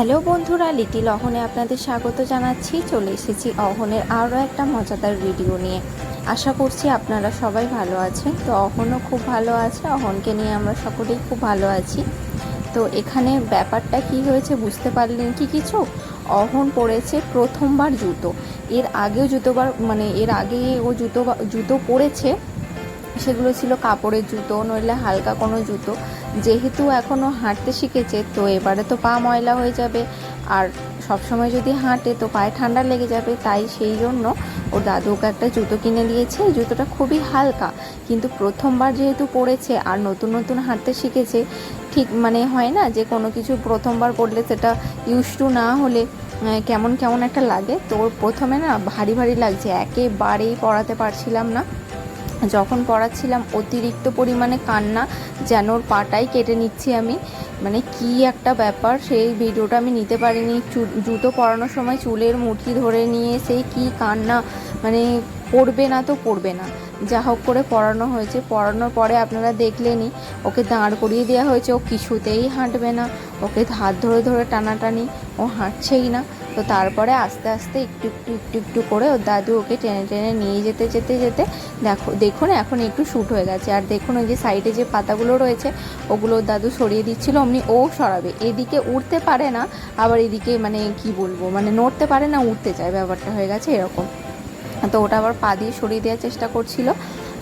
Hello বন্ধুরা, little অহনে আপনাদের স্বাগত জানাচ্ছি। চলে এসেছি অহনের আরও একটা মজাদার ভিডিও নিয়ে। আশা করছি আপনারা সবাই ভালো আছেন। তো অহনও খুব ভালো আছে, অহনকে নিয়ে আমরা সকলেই খুব ভালো আছি। তো এখানে ব্যাপারটা কি হয়েছে বুঝতে পারলেন কি কিছু? অহন পড়েছে প্রথমবার জুতো। এর আগেও জুতোবার মানে এর আগে ও জুতো জুতো পরেছে। সেগুলো ছিল কাপড়ের জুতো, নইলে হালকা কোনো জুতো। যেহেতু এখনও হাঁটতে শিখেছে, তো এবারে তো পা ময়লা হয়ে যাবে। আর সবসময় যদি হাঁটে, তো পায়ে ঠান্ডা লেগে যাবে। তাই সেই জন্য ওর দাদু ওকে একটা জুতো কিনে দিয়েছে। জুতোটা খুবই হালকা। কিন্তু প্রথমবার যেহেতু পড়েছে আর নতুন নতুন হাঁটতে শিখেছে, ঠিক মানে হয় না যে কোনো কিছু প্রথমবার পড়লে সেটা ইউজ টু না হলে কেমন কেমন একটা লাগে। তো প্রথমে না ভারী ভারী লাগছে। একেবারেই পড়াতে পারছিলাম না। যখন পড়াচ্ছিলাম, অতিরিক্ত পরিমাণে কান্না যেন ওর পাটাই কেটে নিচ্ছি আমি। মানে কি একটা ব্যাপার, সেই ভিডিওটা আমি নিতে পারিনি। জুতো পরানোর সময় চুলের মুঠি ধরে নিয়ে সেই কি কান্না মানে পড়বে না তো পড়বে না। যা হোক করে পড়ানো হয়েছে। পড়ানোর পরে আপনারা দেখলেনই, ওকে দাঁড় করিয়ে দেওয়া হয়েছে। ও কিছুতেই হাঁটবে না। ওকে হাত ধরে ধরে টানাটানি, ও হাঁটছেই না। তো তারপরে আস্তে আস্তে একটু একটু একটু একটু করে ওর দাদু ওকে টেনে টেনে নিয়ে যেতে যেতে যেতে দেখো, দেখুন এখন একটু শ্যুট হয়ে গেছে। আর দেখুন ওই যে সাইডে যে পাতাগুলো রয়েছে, ওগুলো ওর দাদু সরিয়ে দিচ্ছিল। অমনি ও সরাবে। এদিকে উঠতে পারে না, আবার এদিকে মানে কি বলব? মানে নড়তে পারে না উঠতে চায়। ব্যাপারটা হয়ে গেছে এরকম। তো ওটা আবার পা দিয়ে সরিয়ে দেওয়ার চেষ্টা করছিল।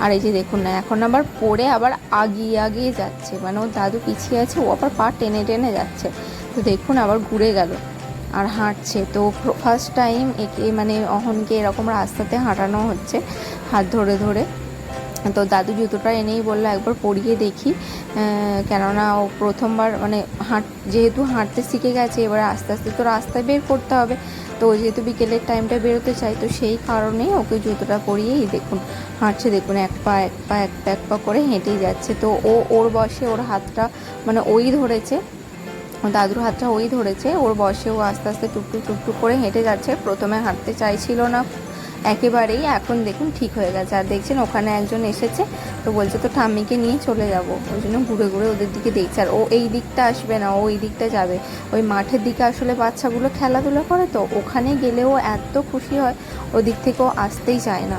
আর এই যে দেখুন না, এখন আবার পড়ে আবার আগিয়ে আগিয়ে যাচ্ছে। মানে ওর দাদু পিছিয়ে আছে, ও আবার পা টেনে টেনে যাচ্ছে। তো দেখুন আবার ঘুরে গেল আর হাঁটছে। তো ফার্স্ট টাইম একে মানে অহনকে এরকম রাস্তাতে হাঁটানো হচ্ছে হাত ধরে ধরে। তো দাদু জুতোটা এনেই বলল, একবার পরিয়ে দেখি। কেননা ও প্রথমবার মানে হাঁট, যেহেতু হাঁটতে শিখে গেছে, এবার আস্তে আস্তে তো রাস্তায় বের করতে হবে। তো যেহেতু বিকেলের টাইমটা বেরোতে চাই, তো সেই কারণেই ওকে জুতোটা পরিয়েই দেখুন, হাঁটছে দেখুন, এক পা এক পা এক পা এক পা করে হেঁটেই যাচ্ছে। তো ও, ওর বসে ওর হাতটা মানে ওই ধরেছে দাদুর হাতটা ওই ধরেছে, ওর বসে ও আস্তে আস্তে টুকটুক টুকটুক করে হেঁটে যাচ্ছে। প্রথমে হাঁটতে চাইছিল না একেবারেই এখন দেখুন ঠিক হয়ে গেছে। আর দেখছেন ওখানে একজন এসেছে, তো বলছে তো ঠাম্মিকে নিয়ে চলে যাব। ওই জন্য ঘুরে ঘুরে ওদের দিকে দেখছে। আর ও এই দিকটা আসবে না, ও এই দিকটা যাবে। ওই মাঠের দিকে আসলে বাচ্চাগুলো খেলাধুলা করে তো, ওখানে গেলেও এত খুশি হয় ওদিক থেকেও আসতেই চায় না।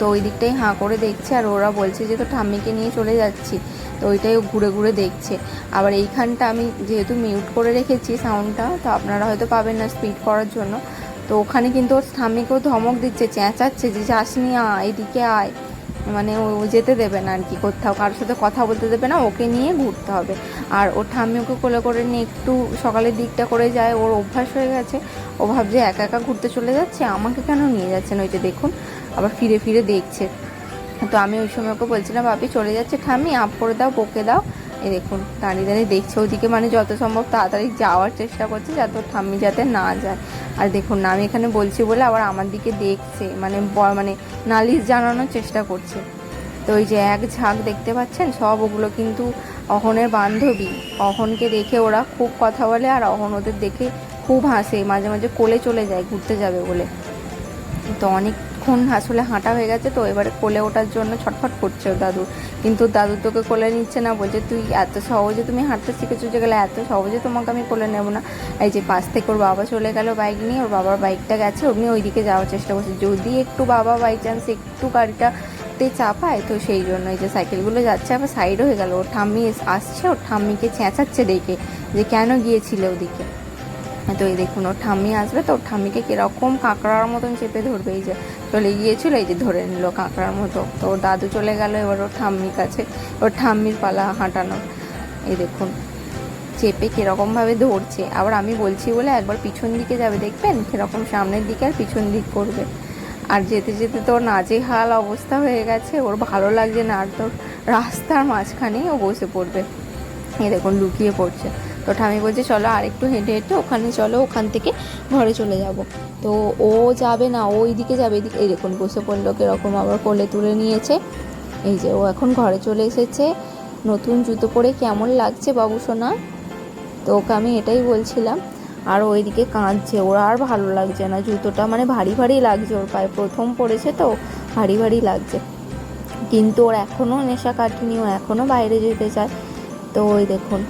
তো ওই দিকটাই হাঁ করে দেখছে, আর ওরা বলছে যে তো ঠাম্মিকে নিয়ে চলে যাচ্ছি। তো ওইটাই ঘুরে ঘুরে দেখছে। আবার এইখানটা আমি যেহেতু মিউট করে রেখেছি সাউন্ডটা তো আপনারা হয়তো পাবেন না স্পিড করার জন্য। তো ওখানে কিন্তু ওর ঠাম্মিকেও ধমক দিচ্ছে, চেঁচাচ্ছে যে যাসনি আয় এদিকে আয়। মানে ও যেতে দেবে না আর কি কোথাও, কারোর সাথে কথা বলতে দেবে না, ওকে নিয়ে ঘুরতে হবে। আর ওর ঠাম্মি ওকে কোলে করে নিয়ে একটু সকালের দিকটা করে যায়, ওর অভ্যাস হয়ে গেছে। ও ভাবছে, একা একা ঘুরতে চলে যাচ্ছে, আমাকে কেন নিয়ে যাচ্ছেন ওই যে দেখুন? আবার ফিরে ফিরে দেখছে। তো আমি ওই সময় ওকে বলছিলাম বাপি চলে যাচ্ছে ঠাম্মি, আপ করে দাও, বকে দাও। এই দেখুন, দাঁড়িয়ে দাঁড়িয়ে দেখছে ওদিকে মানে যত সম্ভব তাড়াতাড়ি যাওয়ার চেষ্টা করছে যাতে ঠাম্মি যাতে না যায়। আর দেখুন না আমি এখানে বলছি বলে আবার আমার দিকে দেখছে মানে মানে নালিশ জানানোর চেষ্টা করছে। তো ওই যে এক ঝাঁক দেখতে পাচ্ছেন, সব ওগুলো কিন্তু অহনের বান্ধবী। অহনকে দেখে ওরা খুব কথা বলে আর অহন ওদের দেখে খুব হাসে, মাঝে মাঝে কোলে চলে যায়, ঘুরতে যাবে বলে। তো অনেকক্ষণ আসলে হাঁটা হয়ে গেছে, তো এবারে কোলে ওঠার জন্য ছটফট করছে দাদু। কিন্তু দাদু তোকে কোলে নিচ্ছে না বলছে, তুই এত সহজে তুমি হাঁটতে শিখেছো যে গেলে এত সহজে তোমাকে আমি কোলে নেব না। এই যে পাশ থেকে ওর বাবা চলে গেল বাইক নিয়ে, ওর বাবার বাইকটা গেছে, অমনি ওইদিকে যাওয়ার চেষ্টা করছে। যদি একটু বাবা বাই চান্স একটু গাড়িটা চাপায়, তো সেই জন্য এই যে সাইকেলগুলো যাচ্ছে, আবার সাইড হয়ে গেল। ওর ঠাম্মি আসছে, ওর ঠাম্মিকে চেঁচাচ্ছে দেখে যে কেন গিয়েছিলে ওদিকে। তো এই দেখুন, ওর ঠাম্মি আসবে তো, ওর ঠাম্মিকে কীরকম কাঁকড়ার মতন চেপে ধরবে, এই যে চলে গিয়েছিল, এই যে ধরে নিল কাঁকড়ার মতো। তো ওর দাদু চলে গেল, এবার ওর ঠাম্মির কাছে, ওর ঠাম্মির পালা হাঁটানো এই দেখুন, চেপে কীরকমভাবে ধরছে। আবার আমি বলছি বলে একবার পিছন দিকে যাবে, দেখবেন? কীরকম সামনের দিকে আর পিছন দিক করবে। আর যেতে যেতে তো ওর নাজেহাল অবস্থা হয়ে গেছে। ওর ভালো লাগছে না, আর তোর রাস্তার মাঝখানেই ও বসে পড়বে। এই দেখুন, লুকিয়ে পড়ছে। তো ঠামি বলছে, চলো আর একটু হেঁটে হেঁটে ওখানে চলো, ওখান থেকে ঘরে চলে যাব। তো ও যাবে না, ও এইদিকে যাবে, এদিকে দেখুন বসে পড়ল কীরকম, আবার কোলে তুলে নিয়েছে। এই যে ও এখন ঘরে চলে এসেছে। নতুন জুতো পরে কেমন লাগছে বাবু সোনা? তো ওকে আমি এটাই বলছিলাম। আর ওইদিকে কাঁদছে, ওর আর ভালো লাগছে না। জুতোটা মানে ভারী ভারী লাগছে ওর পায়ে, প্রথম পড়েছে তো, ভারী ভারী লাগছে। কিন্তু ওর এখনও নেশা কাটেনি, ও এখনও বাইরে যেতে চায়। তো ওই দেখুন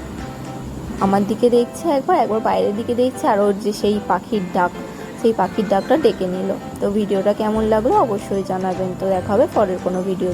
আমার দিকে দেখছে একবার একবার বাইরের দিকে দেখছে, আর ওর যে সেই পাখির ডাক, সেই পাখির ডাকটা ডেকে নিল। তো ভিডিওটা কেমন লাগল অবশ্যই জানাবেন। তো দেখা হবে পরের কোনো ভিডিও